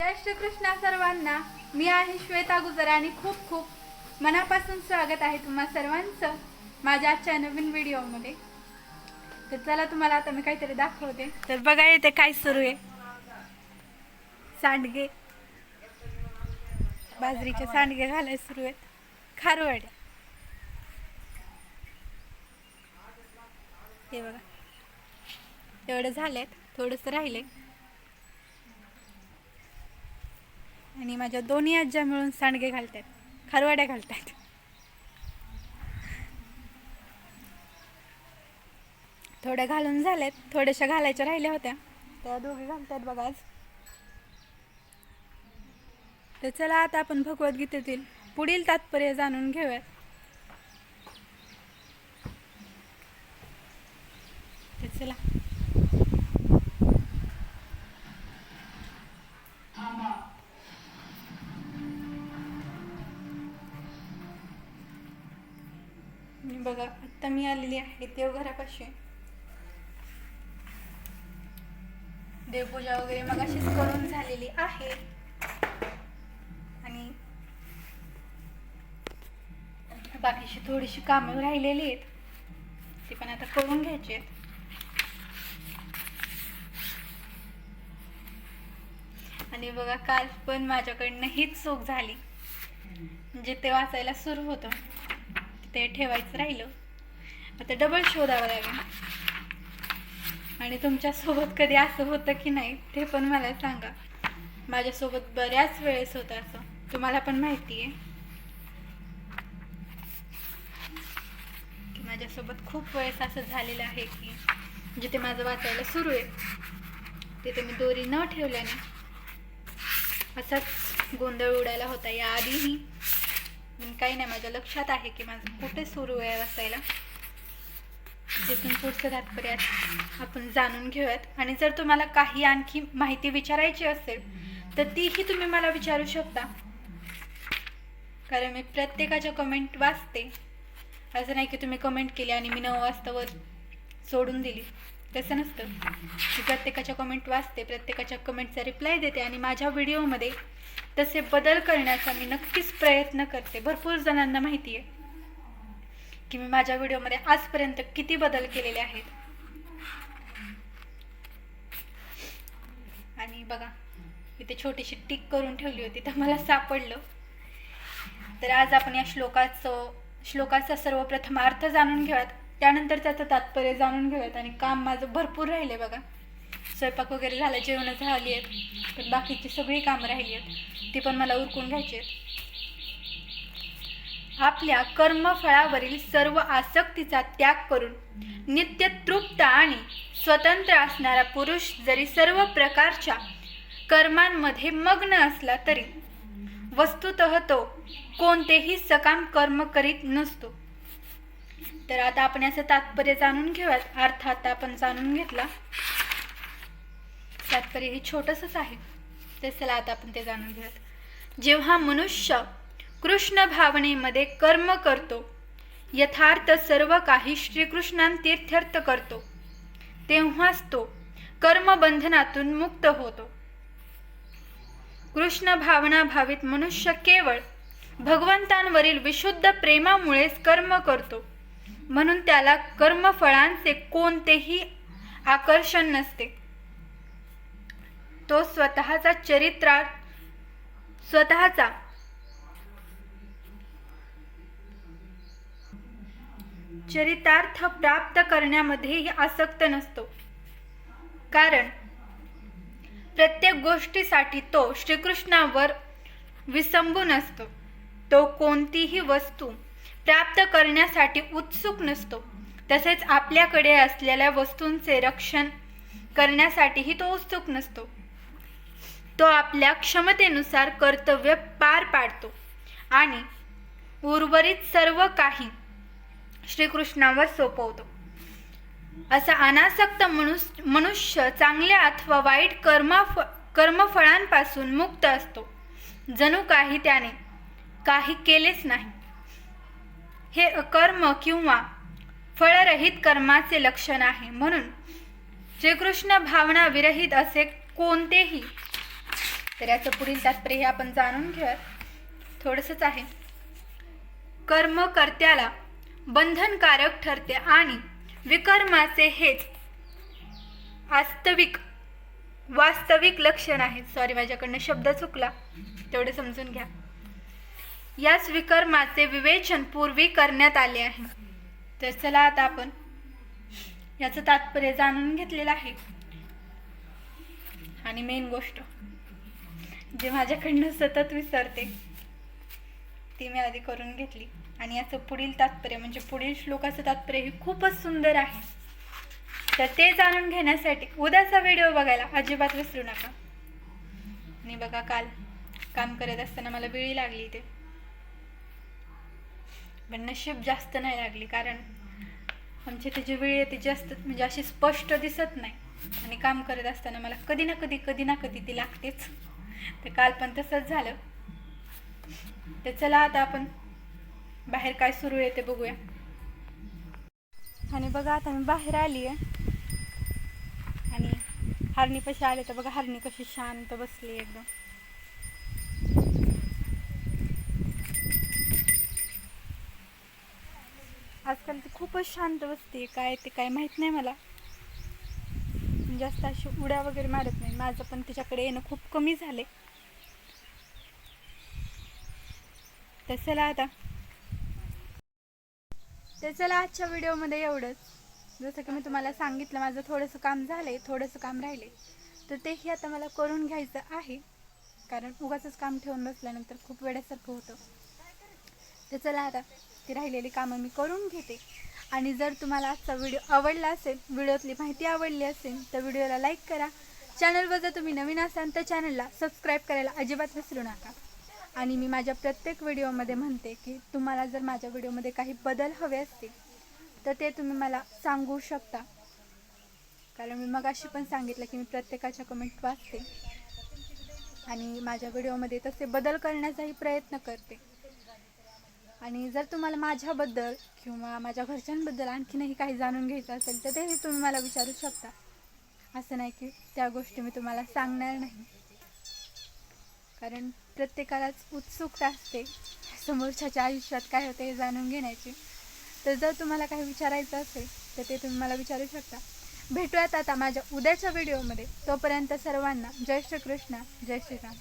जय सर्वांना मी आहे श्वेता गुजर आणि खूप खूप मनापासून स्वागत आहे तुम्हा सर्वांचं माझ्या आजच्या नवीन व्हिडिओमध्ये. तर चला तुम्हाला आता मी काहीतरी दाखवते. तर बघा येते काय सुरू आहे. सांडगे. बाजरीचे सांडगे घालाय सुरू आहेत. खारवड्या हे बघा. एवढं झालेत थोडंसं राहिले आणि माझ्या दोन्ही आज्या मिळून सांडगे घालतात खारवाड्या घालतात थोड्या घालून झाल्यात थोड्याशा घालायच्या राहिल्या होत्या. त्या दोघे घालतात बघा आज. तर चला आता आपण भगवद्गीतेतील पुढील तात्पर्य जाणून घेऊयात. तर चला. आता आलेली आहे. देवघरापाशी देवपूजा वगैरे मग अशीच करून झालेली आहे. आणि बाकीची थोडीशी कामं राहिलेली आहेत. ती पण आता करून घ्यायची आहेत. आणि बघा काल पण माझ्याकडनं हीच चूक झाली. म्हणजे ते वाचायला सुरू होतं. ते ठेवायचं राहिलं. आता डबल शोधावं लागेल. आणि तुमच्यासोबत कधी असं होतं की नाही ते पण मला सांगा. माझ्यासोबत बऱ्याच वेळेस होतं असं. तुम्हाला पण माहिती आहे. की माझ्यासोबत खूप वेळेस असं झालेलं आहे की म्हणजे जिथे माझं वाचायला सुरू आहे. तिथे मी दोरी न ठेवल्याने असाच गोंधळ उडायला होता. याआधीही काही नाही माझ्या लक्षात आहे की माझं कुठे सुरू आहे वाचायला. तिथून पुढचं तात्पर्यात आपण जाणून घेऊयात. आणि जर तुम्हाला काही आणखी माहिती विचारायची असेल तर तीही तुम्ही मला विचारू शकता. कारण मी प्रत्येकाच्या कमेंट वाचते. असं नाही की तुम्ही कमेंट केली आणि मी नऊ वाजता वर सोडून दिली. तसं नसतं. मी प्रत्येकाच्या कमेंट वाचते प्रत्येकाच्या कमेंटचा रिप्लाय देते आणि माझ्या व्हिडिओमध्ये तसे बदल करण्याचा मी नक्कीच प्रयत्न करते. भरपूर जणांना माहिती आहे की मी माझ्या व्हिडिओमध्ये आजपर्यंत किती बदल केलेले आहेत? आणि बघा इथे छोटीशी टिक करून ठेवली होती तर मला सापडलं. तर आज आपण या श्लोकाचं श्लोकाचा सर्वप्रथम अर्थ जाणून घेऊयात. त्यानंतर त्याचं तात्पर्य जाणून घेऊयात. आणि काम माझं भरपूर राहिले बघा. स्वयंपाक वगैरे झाला जेवणं झाली आहेत पण बाकीची सगळी कामं राहिली आहेत. ती पण मला उरकून घ्यायची आहेत. आपल्या कर्मफळावरील सर्व आसक्तीचा त्याग करून नित्य तृप्त आणि स्वतंत्र असणारा पुरुष जरी सर्व प्रकारच्या कर्मांमध्ये मग्न असला तरी वस्तुत तो कोणतेही सकाम कर्म करीत नसतो. तर आता आपण याचं तात्पर्य जाणून घेऊयात. अर्थ आता आपण जाणून घेतला. तात्पर्य हे छोटंसंच आहे. तर चला आता आपण ते जाणून घेऊयात. जेव्हा मनुष्य कृष्ण भावनेमध्ये कर्म करतो. यथार्थ सर्व काही श्रीकृष्णांतीर्थ्यर्थ करतो. तेव्हाच तो कर्मबंधनातून मुक्त होतो. कृष्ण भावना भावित मनुष्य केवळ भगवंतांवरील विशुद्ध प्रेमामुळेच कर्म करतो. म्हणून त्याला कर्मफळांचे कोणतेही आकर्षण नसते. तो स्वतःचा चरित्रा स्वतःचा चरितार्थ प्राप्त करण्यामध्येही आसक्त नसतो. कारण प्रत्येक गोष्टीसाठी तो श्रीकृष्णावर विसंबून असतो. तो कोणतीही वस्तू प्राप्त करण्यासाठी उत्सुक नसतो. तसेच आपल्याकडे असलेल्या वस्तूंचे रक्षण करण्यासाठीही तो उत्सुक नसतो. तो आपल्या क्षमतेनुसार कर्तव्य पार पाडतो. आणि उर्वरित सर्व काही श्रीकृष्णावर सोपवतो. असा अनासक्त मनुष्य मनुष्य चांगल्या अथवा वाईट कर्मा कर्मफळांपासून मुक्त असतो. जणू काही त्याने काही केलेच नाही. हे अकर्म किंवा फळरहित कर्माचे लक्षण आहे. म्हणून श्रीकृष्ण भावना विरहित असे कोणतेही तर याचं पुढील तात्पर्य आपण जाणून घेऊयात. थोडंसंच आहे. कर्मकर्त्याला बंधनकारक ठरते आणि विकर्माचे हेच वास्तविक वास्तविक लक्षण आहे सॉरी माझ्याकडनं शब्द चुकला. तेवढे समजून घ्या. याच विकर्माचे विवेचन पूर्वी करण्यात आले आहे. तर चला आता आपण याचं तात्पर्य जाणून घेतलेलं आहे. आणि मेन गोष्ट जे माझ्याकडनं सतत विसरते ती मी आधी करून घेतली. आणि याचं पुढील तात्पर्य म्हणजे पुढील श्लोकाचं तात्पर्य हे खूपच सुंदर आहे. तर ते जाणून घेण्यासाठी उद्याचा व्हिडिओ बघायला अजिबात विसरू नका. आणि बघा काल काम करत असताना मला वेळी लागली ते पण नशीब जास्त नाही लागली कारण आमची त्याची वेळ ती जास्त म्हणजे अशी स्पष्ट दिसत नाही. आणि काम करत असताना मला कधी ना कधी कधी ना कधी ती लागतेच. तर काल पण तसंच झालं. तर चला आता आपण बाहेर काय सुरू आहे ते बघूया. आणि बघा आता मी बाहेर आली आहे. आणि हरणीपाशी आले तर बघा हरणी कशी शांत बसली एकदम. आजकाल ती खूपच शांत बसते काय ते काय माहीत नाही मला. म्हणजे जास्त अशी उड्या वगैरे मारत नाही. माझं पण तिच्याकडे येणं खूप कमी झाले तर चला आता. तर चला आजच्या व्हिडिओमध्ये एवढंच. जसं की मी तुम्हाला सांगितलं माझं थोडंसं काम झालंय थोडंसं काम राहिले तर तेही आता मला करून घ्यायचं आहे. कारण उगाचंच काम ठेवून बसल्यानंतर खूप वेळेसारखं होतं. तर चला आता ती राहिलेली कामं मी करून घेते. आणि जर तुम्हाला आजचा व्हिडिओ आवडला असेल व्हिडिओतली माहिती आवडली असेल तर व्हिडिओला लाईक करा. चॅनलवर जर तुम्ही नवीन असाल तर चॅनलला सबस्क्राईब करायला अजिबात विसरू नका. आणि मी माझ्या प्रत्येक व्हिडिओमध्ये म्हणते की तुम्हाला जर माझ्या व्हिडिओमध्ये काही बदल हवे असतील तर ते तुम्ही मला सांगू शकता. कारण मी मग अशी पण सांगितलं की मी प्रत्येकाच्या कमेंट वाचते. आणि माझ्या व्हिडिओमध्ये तसे बदल करण्याचाही प्रयत्न करते. आणि जर तुम्हाला माझ्याबद्दल किंवा माझ्या घरच्यांबद्दल आणखीनही काही जाणून घ्यायचं असेल तर तेही तुम्ही मला विचारू शकता. असं नाही की त्या गोष्टी मी तुम्हाला सांगणार नाही. कारण प्रत्येकालाच उत्सुकता असते. समोरच्याच्या आयुष्यात काय होते हे जाणून घेण्याची. तर जर तुम्हाला काही विचारायचं असेल तर ते तुम्ही मला विचारू शकता. भेटूयात आता माझ्या उद्याच्या व्हिडिओमध्ये. तोपर्यंत सर्वांना जय श्रीकृष्ण जय श्रीराम.